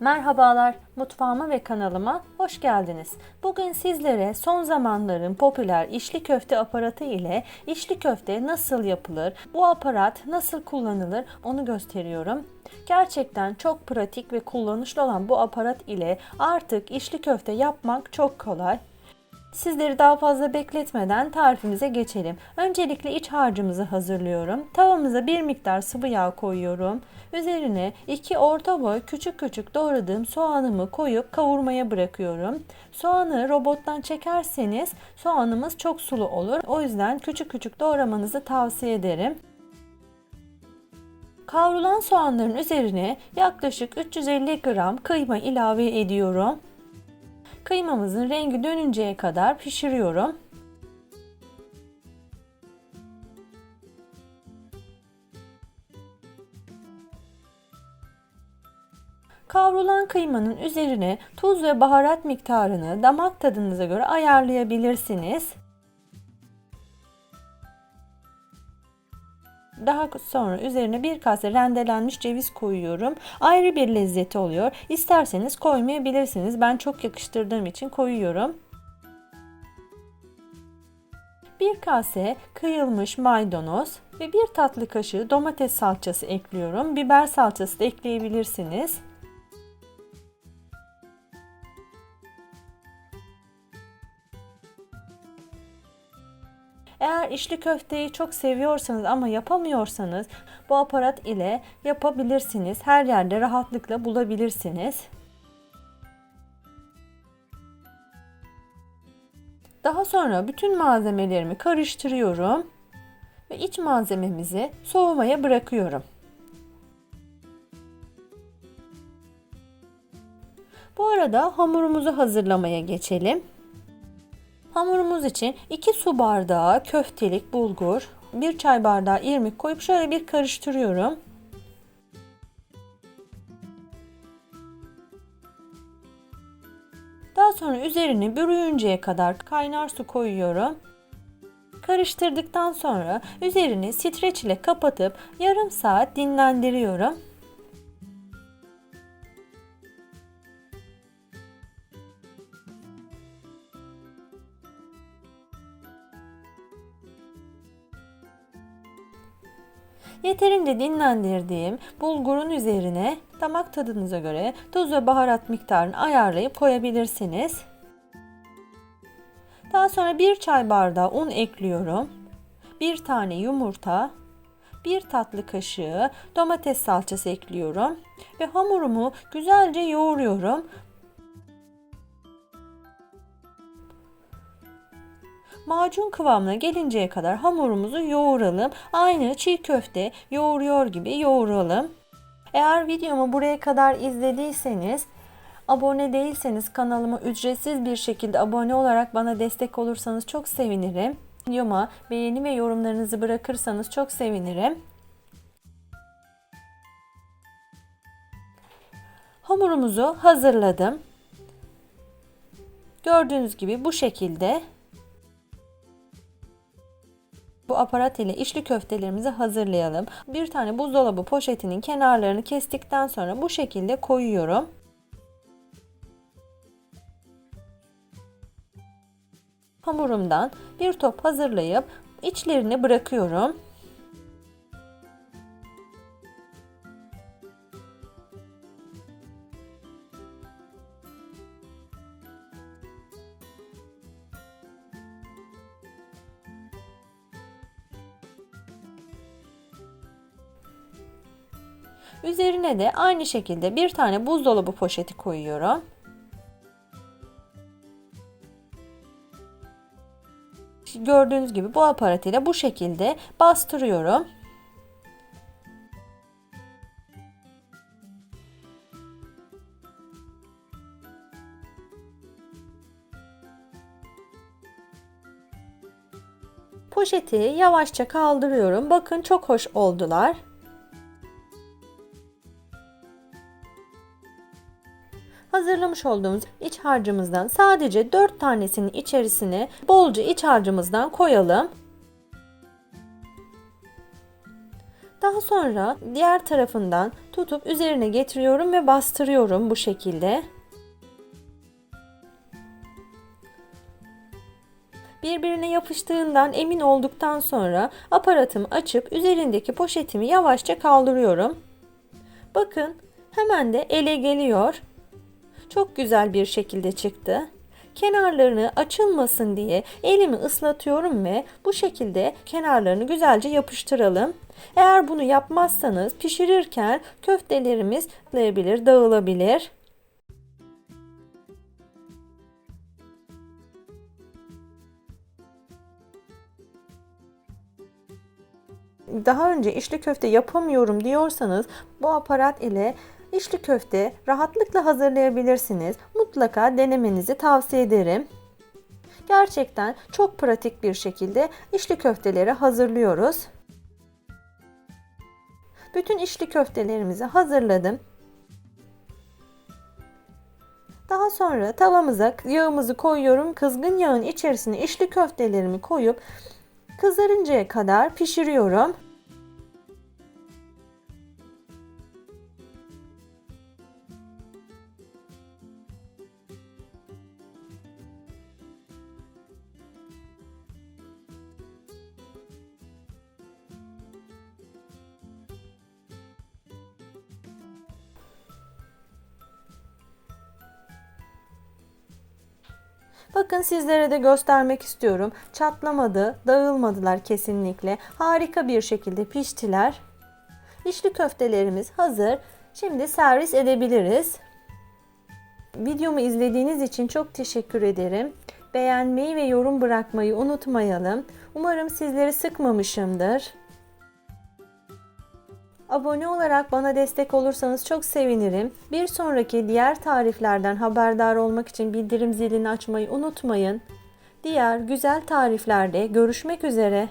Merhabalar, mutfağıma ve kanalıma hoş geldiniz. Bugün sizlere son zamanların popüler içli köfte aparatı ile içli köfte nasıl yapılır, bu aparat nasıl kullanılır onu gösteriyorum. Gerçekten çok pratik ve kullanışlı olan bu aparat ile artık içli köfte yapmak çok kolay. Sizleri daha fazla bekletmeden tarifimize geçelim. Öncelikle iç harcımızı hazırlıyorum. Tavamıza bir miktar sıvı yağ koyuyorum. Üzerine iki orta boy küçük küçük doğradığım soğanımı koyup kavurmaya bırakıyorum. Soğanı robottan çekerseniz soğanımız çok sulu olur. O yüzden küçük küçük doğramanızı tavsiye ederim. Kavrulan soğanların üzerine yaklaşık 350 gram kıyma ilave ediyorum. Kıymamızın rengi dönünceye kadar pişiriyorum. Kavrulan kıymanın üzerine tuz ve baharat miktarını damak tadınıza göre ayarlayabilirsiniz. Daha sonra üzerine bir kase rendelenmiş ceviz koyuyorum. Ayrı bir lezzeti oluyor. İsterseniz koymayabilirsiniz. Ben çok yakıştırdığım için koyuyorum. Bir kase kıyılmış maydanoz ve bir tatlı kaşığı domates salçası ekliyorum. Biber salçası da ekleyebilirsiniz. Eğer içli köfteyi çok seviyorsanız ama yapamıyorsanız bu aparat ile yapabilirsiniz. Her yerde rahatlıkla bulabilirsiniz. Daha sonra bütün malzemelerimi karıştırıyorum ve iç malzememizi soğumaya bırakıyorum. Bu arada hamurumuzu hazırlamaya geçelim. Hamurumuz için 2 su bardağı köftelik bulgur, 1 çay bardağı irmik koyup şöyle bir karıştırıyorum. Daha sonra üzerine bürüyünceye kadar kaynar su koyuyorum. Karıştırdıktan sonra üzerini streç ile kapatıp yarım saat dinlendiriyorum. Yeterince dinlendirdiğim bulgurun üzerine damak tadınıza göre tuz ve baharat miktarını ayarlayıp koyabilirsiniz. Daha sonra bir çay bardağı un ekliyorum. Bir tane yumurta, bir tatlı kaşığı domates salçası ekliyorum ve hamurumu güzelce yoğuruyorum. Macun kıvamına gelinceye kadar hamurumuzu yoğuralım. Aynı çiğ köfte yoğuruyor gibi yoğuralım. Eğer videomu buraya kadar izlediyseniz Abone değilseniz kanalıma ücretsiz bir şekilde abone olarak bana destek olursanız çok sevinirim. Videoma beğeni ve yorumlarınızı bırakırsanız çok sevinirim. Hamurumuzu hazırladım. Gördüğünüz gibi bu şekilde bu aparat ile içli köftelerimizi hazırlayalım. Bir tane buzdolabı poşetinin kenarlarını kestikten sonra bu şekilde koyuyorum. Hamurumdan bir top hazırlayıp içlerini bırakıyorum. Üzerine de aynı şekilde bir tane buzdolabı poşeti koyuyorum. Gördüğünüz gibi bu aparat ile bu şekilde bastırıyorum. Poşeti yavaşça kaldırıyorum. Bakın çok hoş oldular. Hazırlamış olduğumuz iç harcımızdan sadece 4 tanesinin içerisine bolca iç harcımızdan koyalım. Daha sonra diğer tarafından tutup üzerine getiriyorum ve bastırıyorum bu şekilde. Birbirine yapıştığından emin olduktan sonra aparatımı açıp üzerindeki poşetimi yavaşça kaldırıyorum. Bakın hemen de ele geliyor. Çok güzel bir şekilde çıktı. Kenarlarını açılmasın diye elimi ıslatıyorum ve bu şekilde kenarlarını güzelce yapıştıralım. Eğer bunu yapmazsanız pişirirken köftelerimiz dağılabilir, dağılabilir. daha önce içli köfte yapamıyorum diyorsanız bu aparat ile içli köfte rahatlıkla hazırlayabilirsiniz. Mutlaka denemenizi tavsiye ederim. Gerçekten çok pratik bir şekilde içli köfteleri hazırlıyoruz. Bütün içli köftelerimizi hazırladım. Daha sonra tavamıza yağımızı koyuyorum. Kızgın yağın içerisine içli köftelerimi koyup kızarıncaya kadar pişiriyorum. Bakın sizlere de göstermek istiyorum. Çatlamadı, dağılmadılar kesinlikle. Harika bir şekilde piştiler. İçli köftelerimiz hazır. Şimdi servis edebiliriz. Videomu izlediğiniz için çok teşekkür ederim. Beğenmeyi ve yorum bırakmayı unutmayalım. Umarım sizleri sıkmamışımdır. Abone olarak bana destek olursanız çok sevinirim. Bir sonraki diğer tariflerden haberdar olmak için bildirim zilini açmayı unutmayın. Diğer güzel tariflerde görüşmek üzere.